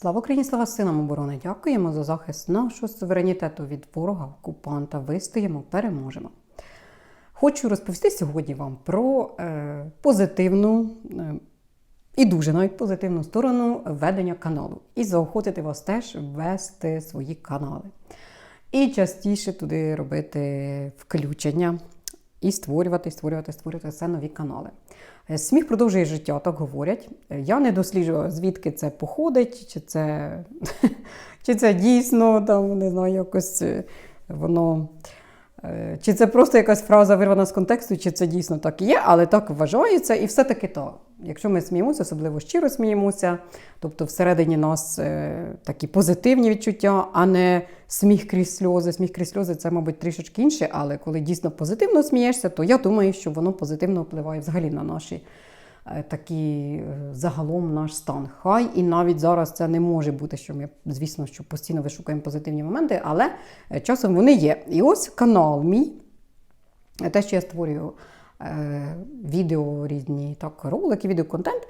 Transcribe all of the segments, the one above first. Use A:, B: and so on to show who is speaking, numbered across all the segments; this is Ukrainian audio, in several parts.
A: Слава Україні, слава силам оборони! Дякуємо за захист нашого суверенітету від ворога, окупанта. Вистоїмо, переможемо. Хочу розповісти сьогодні вам про е, позитивну е, і дуже навіть позитивну сторону ведення каналу. І заохотити вас теж вести свої канали. І частіше туди робити включення і створювати, створювати, створювати все нові канали. Е, Сміх продовжує життя, так говорять. Е, Я не досліджувала, звідки це походить, чи це, чи це дійсно там, не знаю, якось е, воно. Чи це просто якась фраза вирвана з контексту, чи це дійсно так і є, але так вважається, і все-таки так. Якщо ми сміємося, особливо щиро сміємося, тобто всередині нас е, такі позитивні відчуття, а не сміх крізь сльози. Сміх крізь сльози це, мабуть, трішечки інше, але коли дійсно позитивно смієшся, то я думаю, що воно позитивно впливає взагалі на наші е, такі е, загалом наш стан. Хай і навіть зараз це не може бути, що ми, звісно, що постійно вишукуємо позитивні моменти, але часом вони є. І ось канал мій, те, що я створюю відео різні, так, ролики, відеоконтент.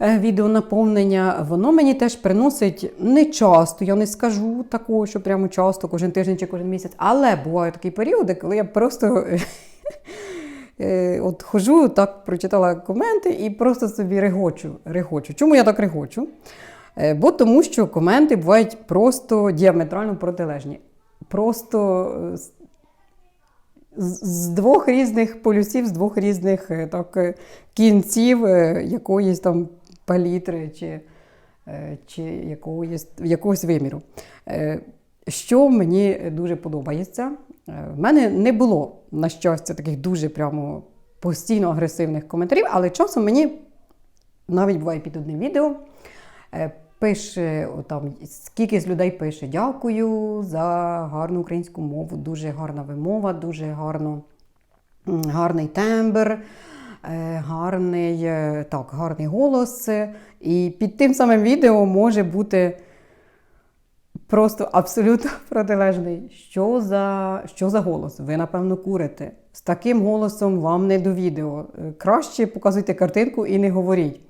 A: е, Відеонаповнення, воно мені теж приносить не часто, я не скажу такого, що прямо часто, кожен тиждень чи кожен місяць, але бувають такі періоди, коли я просто е, от хожу, так прочитала коменти і просто собі регочу. регочу. Чому я так регочу? Е, Бо тому що коменти бувають просто діаметрально протилежні. Просто е, з- двох різних полюсів, з двох різних е, так, е, кінців е, якоїсь там палітри чи, чи якоїсь, якогось виміру. Що мені дуже подобається, в мене не було, на щастя, таких дуже прямо постійно агресивних коментарів, але часом мені навіть буває під одним відео. Пише там, скільки з людей пише дякую за гарну українську мову, дуже гарна вимова, дуже гарно, гарний тембр, е, гарний, е, так, гарний голос. І під тим самим відео може бути просто абсолютно протилежний. Що за, що за голос? Ви, напевно, курите. З таким голосом вам не до відео. Е, Краще показуйте картинку і не говоріть.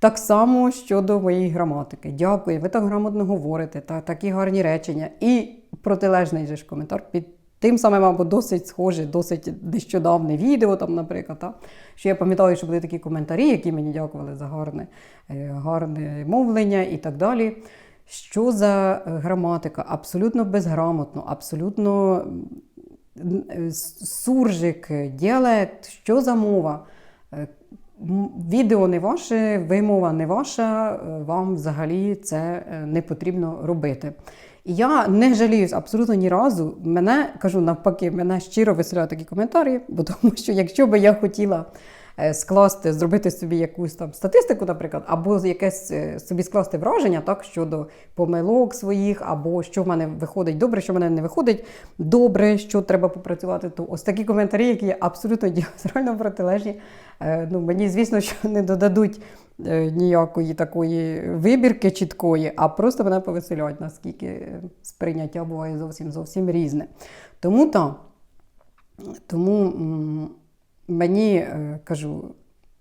A: Так само щодо моєї граматики. Дякую, ви так грамотно говорите, та, такі гарні речення. І протилежний же ж коментар під тим самим, або досить схоже, досить нещодавне відео, там, наприклад. Та, що я пам'ятаю, що були такі коментарі, які мені дякували за гарне, е, гарне мовлення і так далі. Що за е, граматика? Абсолютно безграмотно, абсолютно е, суржик, діалект, що за мова? Відео не ваше, вимова не ваша, е, вам взагалі це е, не потрібно робити. І я не жаліюсь абсолютно ні разу. Мене кажу навпаки, мене щиро веселяють такі коментарі, бо тому що якщо би я хотіла скласти, зробити собі якусь там статистику, наприклад, або якесь е, собі скласти враження так, щодо помилок своїх, або що в мене виходить добре, що в мене не виходить добре, що треба попрацювати, то ось такі коментарі, які є абсолютно діаметрально протилежні, е, ну, мені, звісно, що не додадуть е, ніякої такої вибірки чіткої, а просто мене повеселяють, наскільки е, сприйняття буває зовсім зовсім різне. Тому так. Тому мені е, кажу,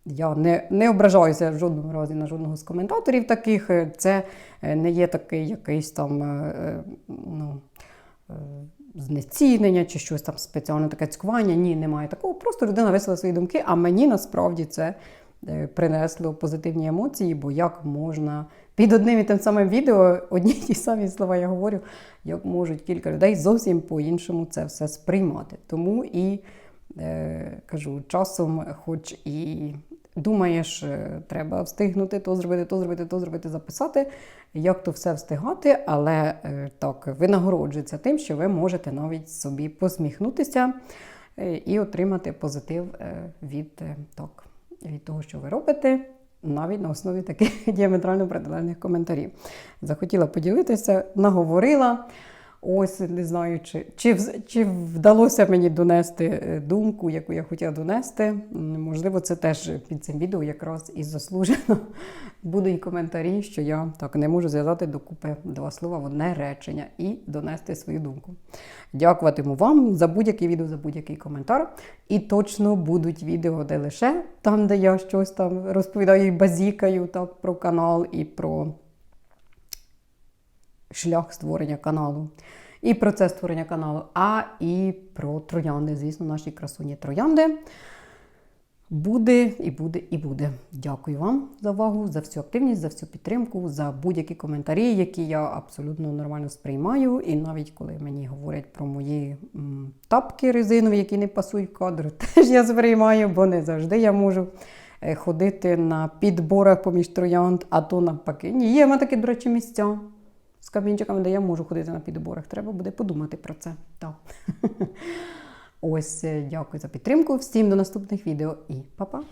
A: я не, не ображаюся в жодному разі на жодного з коментаторів таких. Е, Це е, не є такий якийсь там ну, знецінення чи щось там спеціальне таке цькування. Ні, немає такого. Просто людина висила свої думки, а мені насправді це принесло позитивні емоції, бо як можна під одним і тим самим відео одні й ті самі слова я говорю, як можуть кілька людей зовсім по-іншому це все сприймати. Тому і кажу, часом, хоч і думаєш, е, треба встигнути то зробити, то зробити, то зробити, записати, як то все встигати, але е, так винагороджується тим, що ви можете навіть собі посміхнутися е, і отримати позитив е, від, е, так, від того, що ви робите. Навіть на основі таких діаметрально протилежних коментарів. Захотіла поділитися, наговорила. Ось не знаю, чи, чи, чи вдалося мені донести е, думку, яку я хотіла донести. Можливо, це теж під цим відео якраз і заслужено. Будуть коментарі, що я так не можу зв'язати докупи два слова в одне речення і донести свою думку. Дякуватиму вам за будь-яке відео, за будь-який коментар. І точно будуть відео, де лише там, де я щось там розповідаю і базікаю так, про канал і про шлях створення каналу. І процес створення каналу, а і про троянди, звісно, наші красуні троянди. Буде і буде і буде. Дякую вам за увагу, за всю активність, за всю підтримку, за будь-які коментарі, які я абсолютно нормально сприймаю. І навіть коли мені говорять про мої м, тапки резинові, які не пасують в кадр, теж я сприймаю, бо не завжди я можу е, ходити на підборах поміж троянд, а то навпаки. Ні, є мене такі, до речі, місця з кабінчиками, де я можу ходити на підборах. Треба буде подумати про це. Так. Ось, е, дякую за підтримку. Всім до наступних відео і па-па!